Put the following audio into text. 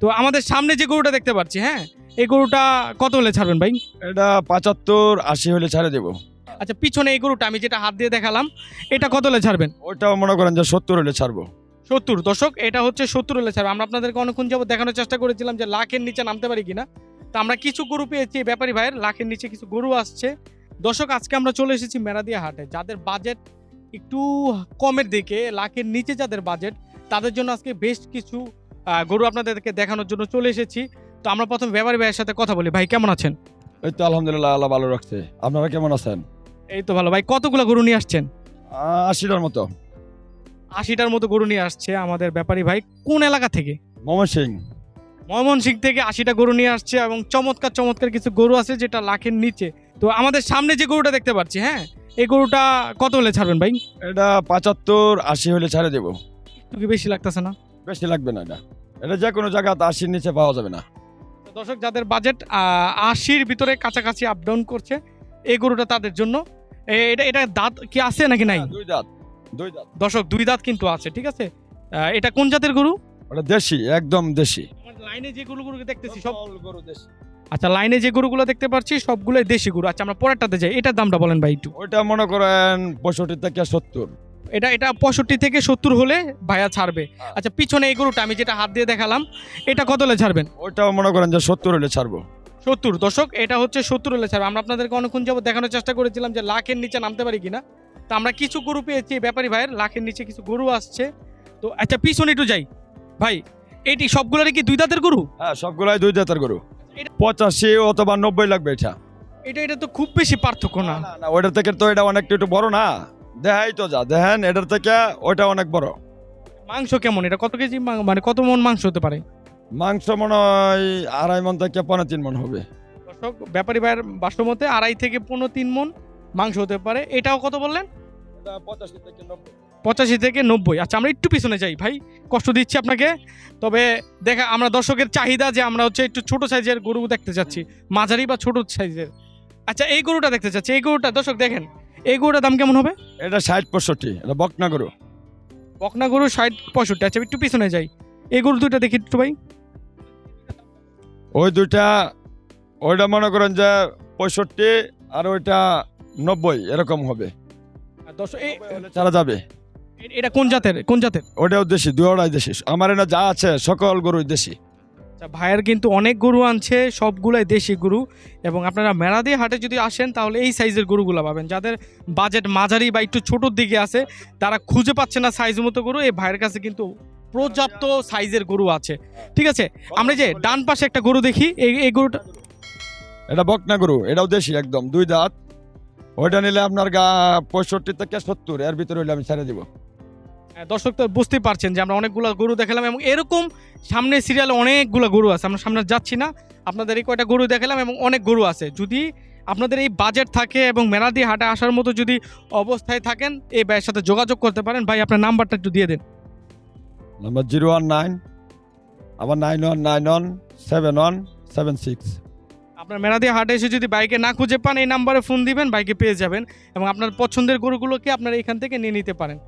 তো আমাদের সামনে যে গরুটা দেখতে পাচ্ছি হ্যাঁ? এই গরুটা কত হলে ছাড়বেন ভাই? এটা পঁচাত্তর আশি হলে ছাড়ে দেবো। আচ্ছা পিছনে এই গরুটা আমি যেটা হাত দিয়ে দেখালাম এটা কত হলে ছাড়বেন? ওইটাও মনে করেন যে সত্তর হলে ছাড়বো। সত্তর দশক এটা হচ্ছে সত্তর হলে ছাড়বে। আমরা আপনাদেরকে অনেকক্ষণ যাবত দেখানোর চেষ্টা করেছিলাম যে লাখের নিচে নামতে পারি কিনা। তো আমরা কিছু গরু পেয়েছি এই ব্যাপারী ভাইয়ের লাখের নিচে কিছু গরু আসছে। দর্শক আজকে আমরা চলে এসেছি মেরাদিয়া হাটে। যাদের বাজেট একটু কমের দিকে লাখের নিচে যাদের বাজেট তাদের জন্য আজকে বেশ কিছু গরু আপনাদেরকে দেখানোর জন্য চলে এসেছি। তো আমরা প্রথম ব্যাপারী ভাইয়ের সাথে কথা বলি। ভাই কেমন আছেন? এই তো আলহামদুলিল্লাহ আল্লাহ ভালো রাখছে। আপনারা কেমন আছেন? এই তো ভালো। ভাই কতগুলো গরু নিয়ে আসছেন? আশিটার মতো। আশিটার মতো গরু নিয়ে আসছে আমাদের ব্যাপারী ভাই। কোন এলাকা থেকে? মোহাম্মদ সিং ময়মনসিং থেকে আশিটা গরু নিয়ে আসছে এবং চমৎকার চমৎকার কিছু গরু আছে যেটা লাখের নিচে। তো আমাদের সামনে যে গরুটা দেখতে পাচ্ছি হ্যাঁ এই গরুটা কত হলে ছাড়বেন ভাই? এটা পঁচাত্তর আশি হলে ছাড়ে দেবো। একটু কি বেশি লাগতেছে না? বেশি লাগবে না এটা। এটা যে কোনো জায়গাতে আশির নিচে পাওয়া যাবে না। দর্শক যাদের বাজেট আশির ভিতরে কাছাকাছি আপ ডাউন করছে এই গরুটা তাদের জন্য। এটা এটা দাঁত কি আছে নাকি নাই? দুই দাঁত দুই দাঁত। দর্শক দুই দাঁত কিন্তু আছে ঠিক আছে? এটা কোন জাতের গরু? ওটা দেশি একদম দেশি। লাইনে যে গরুগুলোকে দেখতেছি সব গরু দেশি। আচ্ছা লাইনে যে গরুগুলো দেখতে পাচ্ছি সবগুলোই দেশি গরু। আচ্ছা আমরা পরেরটাতে যাই। এটার দামটা বলেন ভাই একটু। ওইটা মনে করেন পঁয়ষট্টি থেকে সত্তর। এটা এটা পঁয়ষট্টি থেকে সত্তর হলে ভাইয়া ছাড়বে। আচ্ছা পিছনে এই গরুটা আমি যেটা হাত দিয়ে দেখালাম এটা কত হলে ছাড়বেন? ওইটাও মনে করেন যে সত্তর হলে ছাড়বো। সত্তর দশক এটা হচ্ছে সত্তর হলে ছাড়বে। আমরা আপনাদেরকে অনেকক্ষণ যাবত দেখানোর চেষ্টা করেছিলাম যে লাখের নিচে নামতে পারি কিনা। তো আমরা কিছু গরু পেয়েছি ব্যাপারী ভাইয়ের লাখের নিচে কিছু গরু আসছে। তো আচ্ছা পিছনে একটু যাই। ভাই এটি সবগুলোরই কি দুই দাঁতের গরু? হ্যাঁ সবগুলাই দুই দাঁতের গরু। এটা- পঁচাশি অথবা নব্বই লাগবে এটা। এটা এটা তো খুব বেশি পার্থক্য না না না ওইটার থেকে তো এটা অনেকটা একটু বড় না। দেখাই তো যা দেখেন এটার থেকে ওইটা অনেক বড়। মাংস কেমন? এটা কত কেজি মাং- মানে কত মন মাংস হতে পারে? মাংস মনে হয় আড়াই মন থেকে পনেরো তিন মন হবে। দর্শক ব্যাপারী ভাইয়ের বাস্তবমতে আড়াই থেকে পনেরো তিন মন মাংস হতে পারে। এটাও কত বললেন? পঁচাশি থেকে নব্বই। পঁচাশি থেকে নব্বই। আচ্ছা আমরা একটু পিছনে যাই ভাই কষ্ট দিচ্ছি আপনাকে। তবে দেখা আমরা দর্শকের চাহিদা যে আমরা হচ্ছে একটু ছোট সাইজের গরু দেখতে চাচ্ছি মাঝারি বা ছোট সাইজের। আচ্ছা এই গরুটা দেখতে চাচ্ছি এই গরুটা দর্শক দেখেন। এই গরুটার দাম কেমন হবে? এটা ষাট পঁয়ষট্টি এটা বকনা গরু বকনা গরু ষাট পঁয়ষট্টি আচ্ছা একটু পিছনে যাই। এই গরু দুইটা দেখি একটু ভাই। ওই দুইটা ওইটা মনে করেন যে পঁয়ষট্টি আর ওইটা নব্বই এরকম হবে। চারা যাবে। এটা কোন জাতের? কোন জাতের? ওটাও দেশি দুটাই দেশি। আমার এটা যা আছে সকল গরুই দেশি। ভাইয়ের কিন্তু অনেক গরু আনছে, সবগুলাই দেশি গরু। এবং আপনারা মেলা দিয়ে হাটে যদি আসেন, তাহলে এই সাইজের গরুগুলো পাবেন। যাদের বাজেট মাঝারি বা একটু ছোটোর দিকে আছে, তারা খুঁজে পাচ্ছে না সাইজ মতো গরু। এই ভাইয়ের কাছে কিন্তু পর্যাপ্ত সাইজের গরু আছে। ঠিক আছে? আমরা যে ডান পাশে একটা গরু দেখি, এই এই গরুটা এটা বকনা গরু, এটাও দেশি একদম, দুই দাঁত। ওইটা নিলে আপনার গা পঁয়ষট্টি থেকে সত্তর, এর ভিতরে হইলে আমি ছেড়ে দিব। দর্শক তো বুঝতেই পারছেন যে আমরা অনেকগুলো গরু দেখালাম এবং এরকম সামনে সিরিয়ালে অনেকগুলো গরু আছে আমরা সামনে যাচ্ছি না। আপনাদের এই কয়টা গরু দেখালাম এবং অনেক গরু আছে। যদি আপনাদের এই বাজেট থাকে এবং মেলা দিয়ে হাটে আসার মতো যদি অবস্থায় থাকেন এই ভাইয়ের সাথে যোগাযোগ করতে পারেন। ভাই আপনার নাম্বারটা একটু দিয়ে দেন। নাম্বার জিরো ওয়ান নাইন আবার nine one nine one seven one seven six. আপনার মেলা দিয়ে হাটে এসে যদি বাইকে না খুঁজে পান এই নাম্বারে ফোন দিবেন বাইকে পেয়ে যাবেন এবং আপনার পছন্দের গরুগুলোকে আপনারা এখান থেকে নিয়ে নিতে পারেন।